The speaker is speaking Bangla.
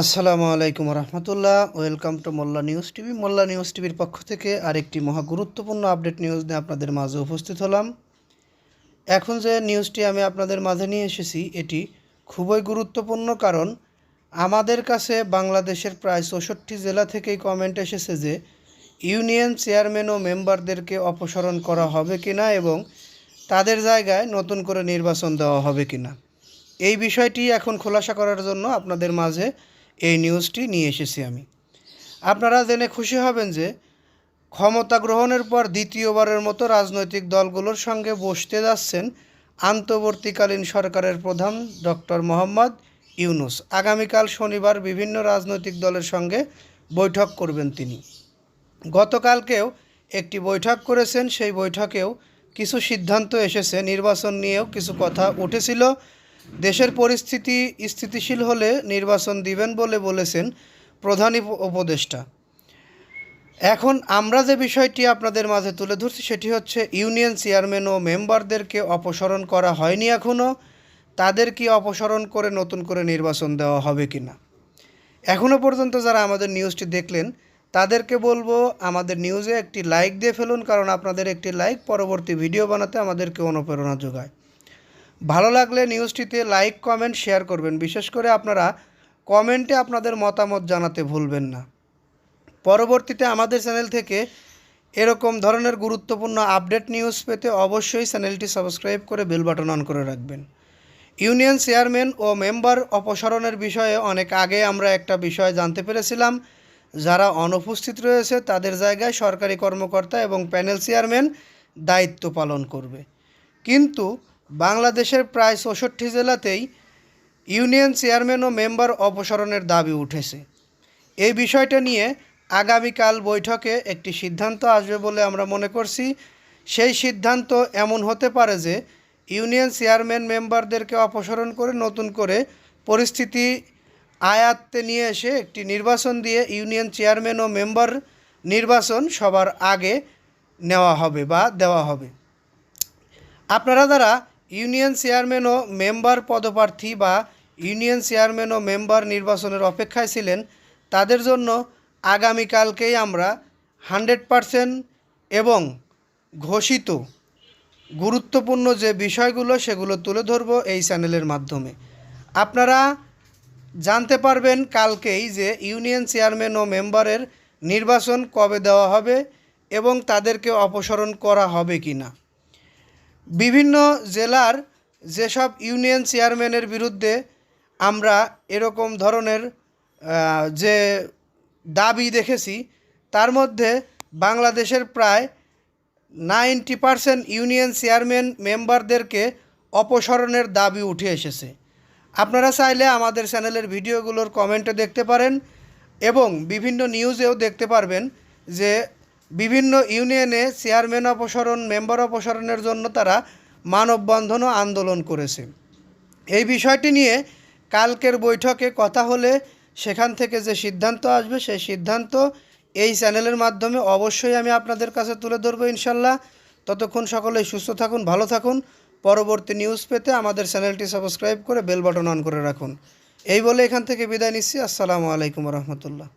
আসসালামু আলাইকুম রহমতুল্লাহ। Welcome to Molla news TV. Molla news টিভির পক্ষ থেকে আরেকটি মহা গুরুত্বপূর্ণ আপডেট নিউজ নিয়ে আপনাদের মাঝে উপস্থিত হলাম। এখন যে নিউজটি আমি আপনাদের মাঝে নিয়ে এসেছি, এটি খুবই গুরুত্বপূর্ণ কারণ আমাদের কাছে বাংলাদেশের প্রায় চৌষট্টি জেলা থেকেই কমেন্ট এসেছে যে, ইউনিয়ন চেয়ারম্যান ও মেম্বারদেরকে অপসারণ করা হবে কিনা এবং তাদের জায়গায় নতুন করে নির্বাচন দেওয়া হবে কিনা। এই বিষয়টি এখন খোলাসা করার জন্য আপনাদের মাঝে এই নিউজটি নিয়ে এসেছি আমি। আপনারা জেনে খুশি হবেন যে, ক্ষমতা গ্রহণের পর দ্বিতীয়বারের মতো রাজনৈতিক দলগুলোর সঙ্গে বসতে যাচ্ছেন আন্তর্বর্তীকালীন সরকারের প্রধান ডক্টর মোহাম্মদ ইউনুস। আগামীকাল শনিবার বিভিন্ন রাজনৈতিক দলের সঙ্গে বৈঠক করবেন তিনি। গতকালকেও একটি বৈঠক করেছেন। সেই বৈঠকেও কিছু সিদ্ধান্ত এসেছে। নির্বাচন নিয়েও কিছু কথা উঠেছিল। দেশের পরিস্থিতি স্থিতিশীল হলে নির্বাচন দিবেন বলে বলেছেন প্রধান উপদেষ্টা। এখন আমরা যে বিষয়টি আপনাদের মাঝে তুলে ধরছি সেটি হচ্ছে ইউনিয়ন চেয়ারম্যান ও মেম্বারদেরকে অপসারণ করা হয়নি এখনও তাদের কি অপসারণ করে নতুন করে নির্বাচন দেওয়া হবে কি না এখনও পর্যন্ত যারা আমাদের নিউজটি দেখলেন, তাদেরকে বলব আমাদের নিউজে একটি লাইক দিয়ে ফেলুন, কারণ আপনাদের একটি লাইক পরবর্তী ভিডিও বানাতে আমাদেরকে অনুপ্রেরণা যোগায়। ভালো লাগলে নিউজটিতে লাইক কমেন্ট শেয়ার করবেন। বিশেষ করে আপনারা কমেন্টে আপনাদের মতামত জানাতে ভুলবেন না। পরবর্তীতে আমাদের চ্যানেল থেকে এরকম ধরনের গুরুত্বপূর্ণ আপডেট নিউজ পেতে অবশ্যই চ্যানেলটি সাবস্ক্রাইব করে বেল বাটন অন করে রাখবেন। ইউনিয়ন চেয়ারম্যান ও মেম্বার অপসারণের বিষয়ে অনেক আগে আমরা একটা বিষয় জানতে পেরেছিলাম। যারা অনুপস্থিত রয়েছে, তাদের জায়গায় সরকারি কর্মকর্তা এবং প্যানেল চেয়ারম্যান দায়িত্ব পালন করবে। কিন্তু বাংলাদেশের প্রায় চৌষট্টি জেলাতেই ইউনিয়ন চেয়ারম্যান ও মেম্বার অপসারণের দাবি উঠেছে। এই বিষয়টা নিয়ে আগামীকাল বৈঠকে একটি সিদ্ধান্ত আসবে বলে আমরা মনে করছি। সেই সিদ্ধান্ত এমন হতে পারে যে ইউনিয়ন চেয়ারম্যান মেম্বারদেরকে অপসারণ করে নতুন করে পরিস্থিতি আয়াত্তে নিয়ে এসে একটি নির্বাচন দিয়ে ইউনিয়ন চেয়ারম্যান ও মেম্বার নির্বাচন সবার আগে নেওয়া হবে বা দেওয়া হবে। আপনারা যারা ইউনিয়ন চেয়ারম্যান ও মেম্বার পদপ্রার্থী বা ইউনিয়ন চেয়ারম্যান ও মেম্বার নির্বাচনের অপেক্ষায় ছিলেন। তাদের জন্য আগামীকালকেই আমরা হান্ড্রেড পারসেন্ট এবং ঘোষিত গুরুত্বপূর্ণ যে বিষয়গুলো সেগুলো তুলে ধরবো এই চ্যানেলের মাধ্যমে। আপনারা জানতে পারবেন কালকেই যে ইউনিয়ন চেয়ারম্যান ও মেম্বারের নির্বাচন কবে দেওয়া হবে এবং তাদেরকে অপসারণ করা হবে কি না বিভিন্ন জেলার যেসব ইউনিয়ন চেয়ারম্যানের বিরুদ্ধে আমরা এরকম ধরনের যে দাবি দেখেছি, তার মধ্যে বাংলাদেশের প্রায় নাইনটি পারসেন্ট ইউনিয়ন চেয়ারম্যান মেম্বারদেরকে অপসারণের দাবি উঠে এসেছে। আপনারা চাইলে আমাদের চ্যানেলের ভিডিওগুলোর কমেন্টে দেখতে পারেন এবং বিভিন্ন নিউজেও দেখতে পারবেন যে বিভিন্ন ইউনিয়নে চেয়ারম্যান অপসারণ, মেম্বার অপসারণের জন্য তারা মানববন্ধন ও আন্দোলন করেছে। এই বিষয়টি নিয়ে কালকের বৈঠকে কথা হলে সেখান থেকে যে সিদ্ধান্ত আসবে, সেই সিদ্ধান্ত এই চ্যানেলের মাধ্যমে অবশ্যই আমি আপনাদের কাছে তুলে ধরবো ইনশাল্লাহ। ততক্ষণ সকলেই সুস্থ থাকুন, ভালো থাকুন। পরবর্তী নিউজ পেতে আমাদের চ্যানেলটি সাবস্ক্রাইব করে বেল বাটন অন করে রাখুন। এই বলে এখান থেকে বিদায় নিচ্ছি। আসসালামু আলাইকুম রহমতুল্লাহ।